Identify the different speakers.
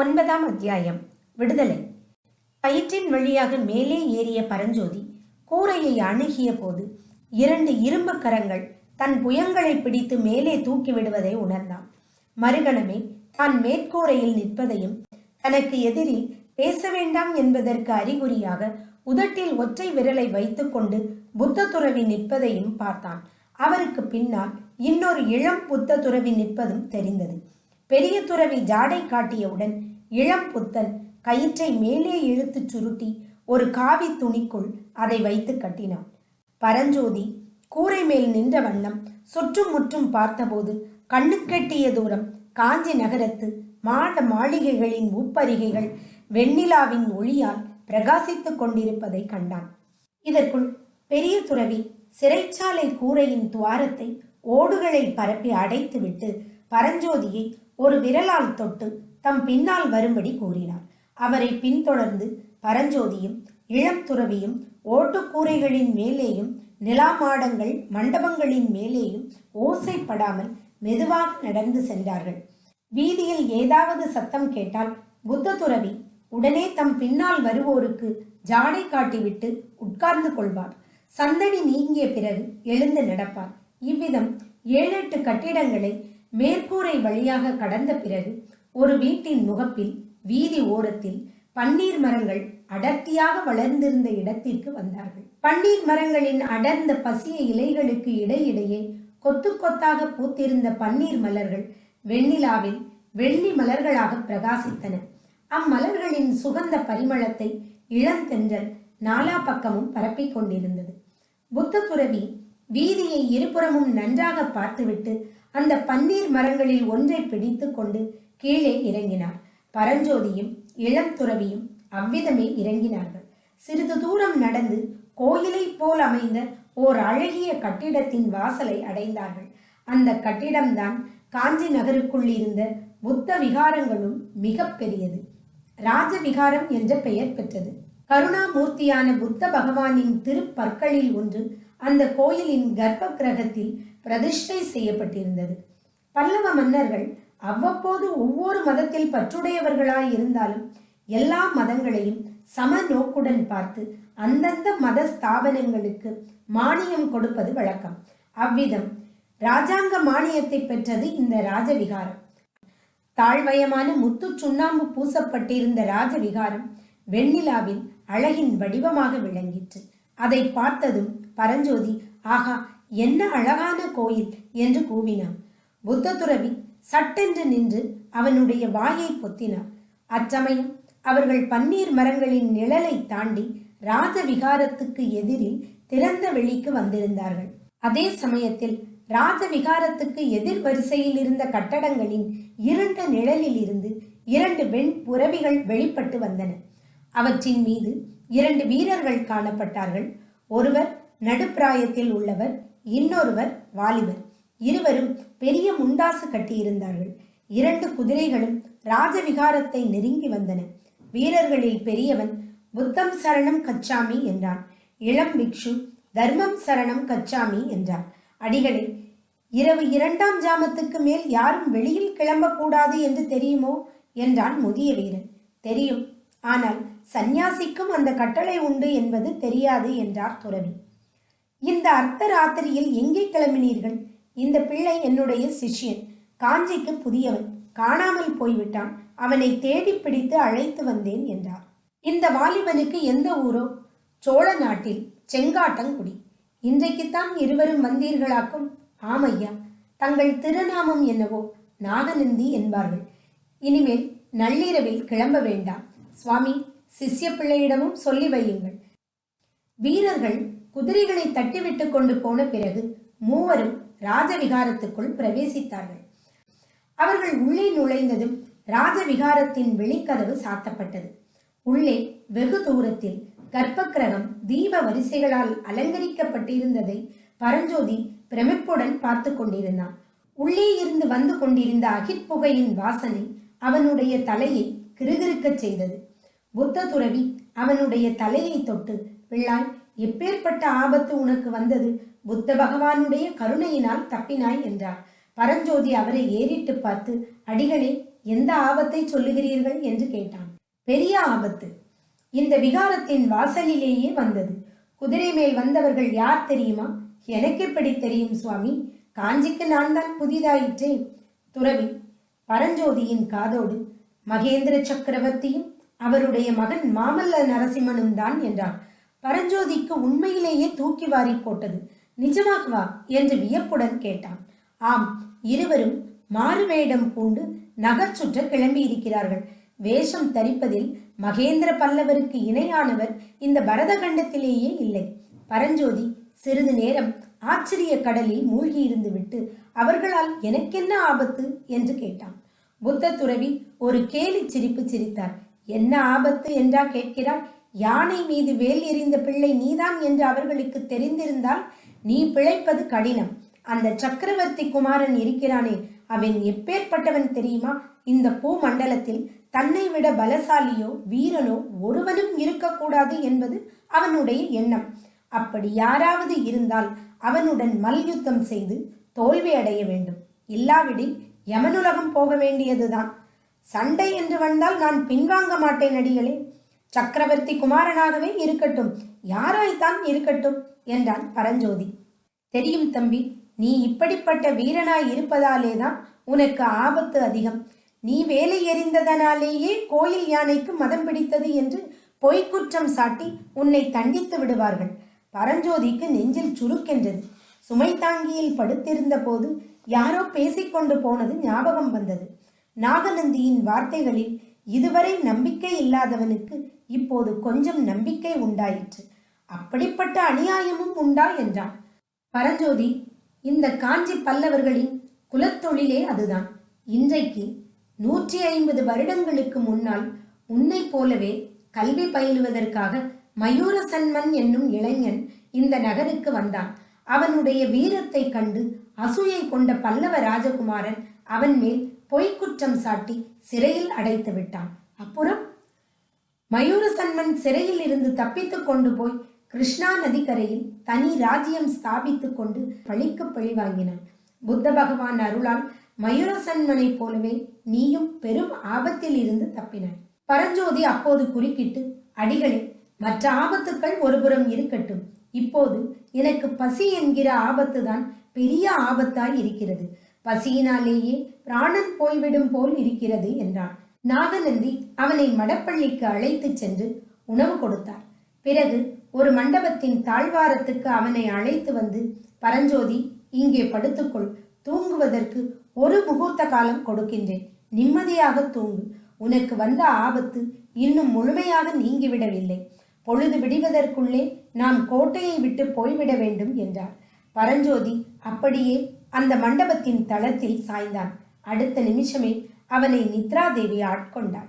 Speaker 1: ஒன்பதாம் அத்தியாயம் விடுதலை. கயிற்றின் வழியாக மேலே ஏறிய பரஞ்சோதி கூரையை அணுகிய போது இரண்டு இரும்பு கரங்கள் தன் புயங்களை பிடித்து மேலே தூக்கி விடுவதை உணர்ந்தான். மறுகணமே தான் மேற்கூரையில் நிற்பதையும் தனக்கு எதிரில் பேச வேண்டாம் என்பதற்கு அறிகுறியாக உதட்டில் ஒற்றை விரலை வைத்துக்கொண்டு புத்த துறவி நிற்பதையும் பார்த்தான். அவருக்கு பின்னால் இன்னொரு இளம் புத்த துறவி நிற்பதும் தெரிந்தது. பெரிய துறவி ஜாடை காட்டியவுடன் இளம் புத்தன் கயிற்றை மேலே இழுத்துச் சுருட்டி ஒரு காவி துணிக்குள் அதை வைத்து கட்டினான். பரஞ்சோதி கூரை மேல் நின்ற வண்ணம் சுற்றும் முற்றும் பார்த்தபோது கண்ணுக்கெட்டிய தூரம் காஞ்சி நகரத்து மாட மாளிகைகளின் உப்பரிகைகள் வெண்ணிலாவின் ஒளியால் பிரகாசித்துக் கொண்டிருப்பதை கண்டான். இதற்குள் பெரிய துறவி சிறைச்சாலை கூரையின் துவாரத்தை ஓடுகளை பரப்பி அடைத்துவிட்டு பரஞ்சோதியை ஒரு விரலால் தொட்டு தம் பின்னால் வரும்படி கூறினார். அவரை பின்தொடர்ந்து பரஞ்சோதியும் இளம் துறவியும் ஓட்டுக்கூரைகளின் மேலேயும் நிலா மாடங்கள் மண்டபங்களின் மேலேயும் ஓசைப்படாமல் மெதுவாக நடந்து சென்றார்கள். வீதியில் ஏதாவது சத்தம் கேட்டால் புத்த துறவி உடனே தம் பின்னால் வருவோருக்கு ஜாடை காட்டிவிட்டு உட்கார்ந்து கொள்வார். சந்தடி நீங்கிய பிறகு எழுந்து நடப்பார். இவ்விதம் ஏழெட்டு கட்டிடங்களை மேற்கூரை வழியாக கடந்த பிறகு ஒரு வீட்டின் முகப்பில் வீதி ஓரத்தில் பன்னீர் மரங்கள் அடர்த்தியாக வளர்ந்திருந்த இடத்திற்கு வந்தார்கள். பன்னீர் மரங்களின் அடர்ந்த பசிய இலைகளுக்கு இடையிடையே கொத்து கொத்தாக பூத்திருந்த பன்னீர் மலர்கள் வெண்ணிலாவில் வெள்ளி மலர்களாக பிரகாசித்தன. அம்மலர்களின் சுகந்த பரிமளத்தை இளந்தென்றல் நாலா பக்கமும் பரப்பிக் கொண்டிருந்தது. புத்த துறவி வீதியை இருபுறமும் நன்றாக பார்த்துவிட்டு அந்த பன்னீர் மரங்களில் ஒன்றை பிடித்துக் கொண்டு கீழே இறங்கினார் பரஞ்சோதியும் இளம் துறவியும் அவ்விதமே இறங்கினார்கள். சிறிது தூரம் நடந்து கோயிலைப் போல் அமைந்த ஓர் அழகிய கட்டிடத்தின் வாசலை அடைந்தார்கள். அந்த கட்டிடம்தான் காஞ்சி நகருக்குள் இருந்த புத்த விகாரங்களும் மிக பெரியது. ராஜவிகாரம் என்ற பெயர் பெற்றது. கருணாமூர்த்தியான புத்த பகவானின் திருப்பற்களில் ஒன்று அந்த கோயிலின் கர்ப்ப கிரகத்தில் பிரதிஷ்டை செய்யப்பட்டிருந்தது. பல்லவ மன்னர்கள் அவ்வப்போது ஒவ்வொரு மதத்தில் பற்றுடையவர்களாய் இருந்தாலும் எல்லா மதங்களையும் சம நோக்குடன் பார்த்து அந்தந்த மத ஸ்தாபனங்களுக்கு மானியம் கொடுப்பது வழக்கம். அவ்விதம் ராஜாங்க மானியத்தை பெற்றது இந்த ராஜவிகாரம். தாழ்வயமான முத்து சுண்ணாம்பு பூசப்பட்டிருந்த ராஜவிகாரம் வெண்ணிலாவில் அழகின் வடிவமாக விளங்கிற்று. அதை பார்த்ததும் பரஞ்சோதி ஆகா என்ன அழகான கோயில் என்று கூவினான். புத்த துறவி சட்டென்று நின்று அவனுடைய வாயை பொத்தினார் அச்சமயம் அவர்கள் பன்னீர் மரங்களின் நிழலை தாண்டி ராஜவிகாரத்துக்கு எதிரில் திறந்த வெளிக்கு வந்திருந்தார்கள். அதே சமயத்தில் ராஜவிகாரத்துக்கு எதிர் வரிசையில் இருந்த கட்டடங்களின் இருண்ட நிழலில் இருந்து இரண்டு வெண் புறவிகள் வெளிப்பட்டு வந்தன. அவற்றின் மீது இரண்டு வீரர்கள் காணப்பட்டார்கள். ஒருவர் நடுப்பிராயத்தில் உள்ளவர் இன்னொருவர் வாலிபர். இருவரும் பெரிய முண்டாசு கட்டியிருந்தார்கள். இரண்டு குதிரைகளும் ராஜவிகாரத்தை நெருங்கி வந்தன. வீரர்களில் பெரியவன் புத்தம் சரணம் கச்சாமி என்றான். இளம் பிக்ஷு தர்மம் சரணம் கச்சாமி என்றான். அடிகளே இரவு இரண்டாம் ஜாமத்துக்கு மேல் யாரும் வெளியில் கிளம்பக்கூடாது என்று தெரியுமோ? என்றான் முதிய வீரன். தெரியும். ஆனால் சந்நியாசிக்கும் அந்த கட்டளை உண்டு என்பது தெரியாது என்றார் துறவி. இந்த அர்த்த ராத்திரியில் எங்கே கிளம்பினீர்கள்? இந்த பிள்ளை என்னுடைய சிஷ்யன். காஞ்சிக்கு புதியவன். காணாமல் போய்விட்டான். அவனை தேடி பிடித்து அழைத்து வந்தேன் என்றார். இந்த வாலிபனுக்கு எந்த ஊரோ? சோழ நாட்டில் செங்காட்டங்குடி. இன்றைக்குத்தான் இருவரும் வந்தீர்களாக்கும்? ஆமையா. தங்கள் திருநாமம் என்னவோ? நாகநந்தி என்பார்கள். இனிமேல் நள்ளிரவில் கிளம்ப வேண்டாம். சுவாமி சிஷ்ய பிள்ளையிடமும் சொல்லி வையுங்கள். வீரர்கள் குதிரைகளை தட்டிவிட்டு கொண்டு போன பிறகு மூவரும் ராஜவிகாரத்துக்குள் பிரவேசித்தார்கள். அவர்கள் உள்ளே நுழைந்ததும் ராஜவிகாரத்தின் வெளிக்கதவு சாத்தப்பட்டது. உள்ளே வெகு தூரத்தில் கர்ப்பக்கிரகம் தீப வரிசைகளால் அலங்கரிக்கப்பட்டிருந்ததை பரஞ்சோதி பிரமிப்புடன் பார்த்து கொண்டிருந்தான். உள்ளே இருந்து வந்து கொண்டிருந்த அகிற்புகையின் வாசனை அவனுடைய தலையை கிருகிருக்கச் செய்தது. புத்த துறவி அவனுடைய தலையை தொட்டு பிள்ளாய் எப்பேற்பட்ட ஆபத்து உனக்கு வந்தது? புத்த பகவானுடைய கருணையினால் தப்பினாய் என்றார். பரஞ்சோதி அவரை ஏறிட்டு பார்த்து அடிகளே எந்த ஆபத்தை சொல்லுகிறீர்கள்? என்று கேட்டான். பெரிய ஆபத்து. இந்த விகாரத்தின் வாசலிலேயே வந்தது. குதிரை மேல் வந்தவர்கள் யார் தெரியுமா? எனக்கு எப்படி தெரியும் சுவாமி? காஞ்சிக்கு நான் தான் புதிதாயிற்றே துறவி பரஞ்சோதியின் காதோடு மகேந்திர சக்கரவர்த்தியும் அவருடைய மகன் மாமல்ல நரசிம்மனும் தான் என்றார். பரஞ்சோதிக்கு உண்மையிலேயே தூக்கி வாரி போட்டது. நிஜமாகவா? என்று வியப்புடன் கேட்டான். ஆம் இருவரும் மாறுவேடம் பூண்டு நகர் சுற்ற கிளம்பி இருக்கிறார்கள் வேஷம் தரிப்பதில் மகேந்திர பல்லவருக்கு இணையானவர் இந்த பரதகண்டத்திலேயே இல்லை. பரஞ்சோதி சிறிது நேரம் ஆச்சரிய கடலில் மூழ்கி இருந்துவிட்டு அவர்களால் எனக்கென்ன ஆபத்து? என்று கேட்டான். புத்த துறவி ஒரு கேலி சிரிப்பு சிரித்தார். என்ன ஆபத்து என்றா கேட்கிறார் யானை மீது வேல் எறிந்த பிள்ளை நீதான் என்று அவர்களுக்கு தெரிந்திருந்தால் நீ பிழைப்பது கடினம். அந்த சக்கரவர்த்தி குமாரன் இருக்கிறானே அவன் எப்பேற்பட்டவன் தெரியுமா? இந்த பூ மண்டலத்தில் தன்னை விட பலசாலியோ வீரனோ ஒருவனும் இருக்கக்கூடாது என்பது அவனுடைய எண்ணம். அப்படி யாராவது இருந்தால் அவனுடன் மல்யுத்தம் செய்து தோல்வி அடைய வேண்டும். இல்லாவிடில் யமனுலகம் போக வேண்டியதுதான். சண்டை என்று வந்தால் நான் பின்வாங்க மாட்டேன் அடிகளே. சக்கரவர்த்தி குமாரனாகவே இருக்கட்டும் யாராய்த்தான் இருக்கட்டும். என்றான் பரஞ்சோதி. தெரியும் தம்பி நீ இப்படிப்பட்ட வீரனாய் இருப்பதாலே தான் உனக்கு ஆபத்து அதிகம். நீ வேலை எறிந்ததனாலேயே கோயில் யானைக்கு மதம் பிடித்தது என்று பொய்க்குற்றம் சாட்டி உன்னை தண்டித்து விடுவார்கள். பரஞ்சோதிக்கு நெஞ்சில் சுருக்கென்றது. சுமை தாங்கியில் படுத்திருந்த போது யாரோ பேசிக்கொண்டு போனது ஞாபகம் வந்தது. நாகநந்தியின் வார்த்தைகளில் இதுவரை நம்பிக்கை இல்லாதவனுக்கு இப்போது கொஞ்சம் நம்பிக்கை உண்டாயிற்று. அப்படிப்பட்ட அநியாயமும் உண்டா என்றான். பரஞ்சோதி இந்த காஞ்சி பல்லவர்களின் குலத்தொழிலே அதுதான். இன்றைக்கு நூற்றி ஐம்பது வருடங்களுக்கு முன்னால் உன்னை போலவே கல்வி பயிலுவதற்காக மயூர சன்மன் என்னும் இளைஞன் இந்த நகருக்கு வந்தான். அவனுடைய வீரத்தை கண்டு அசூயை கொண்ட பல்லவ ராஜகுமாரன் அவன் மேல் பொய்க்குற்றம் சாட்டி சிறையில் அடைத்து விட்டான் அப்புறம் மயூரசன்மன் சிறையில் இருந்து தப்பித்துக் கொண்டு போய் கிருஷ்ணா நதிக்கரையில் தனி ராஜ்யம் ஸ்தாபித்துக் கொண்டு பழிக்கு பழி வாங்கினான். புத்த பகவான் அருளால் மயூரசன்மனைப் போலவே நீயும் பெரும் ஆபத்தில் இருந்து தப்பினாய். பரஞ்சோதி அப்போது குறுக்கிட்டு அடிகளே மற்ற ஆபத்துக்கள் ஒருபுறம் இருக்கட்டும். இப்போது எனக்கு பசி என்கிற ஆபத்துதான் பெரிய ஆபத்தாய் இருக்கிறது. பசியினாலேயே பிராணன் போய்விடும் போல் இருக்கிறது என்றான். நாகநந்தி அவனை மடப்பள்ளிக்கு அழைத்துச் சென்று உணவு கொடுத்தார். பிறகு ஒரு மண்டபத்தின் தாழ்வாரத்துக்கு அவனை அழைத்து வந்து பரஞ்சோதி இங்கே படுத்துக்கொள். தூங்குவதற்கு ஒரு முகூர்த்த காலம் கொடுக்கின்றேன். நிம்மதியாக தூங்கு. உனக்கு வந்த ஆபத்து இன்னும் முழுமையாக நீங்கிவிடவில்லை. பொழுது விடிவதற்குள்ளே நாம் கோட்டையை விட்டு போய்விட வேண்டும் என்றார். பரஞ்சோதி அப்படியே அந்த மண்டபத்தின் தளத்தில் சாய்ந்தான். அடுத்த நிமிஷமே அவனை நித்ராதேவி ஆட்கொண்டாள்.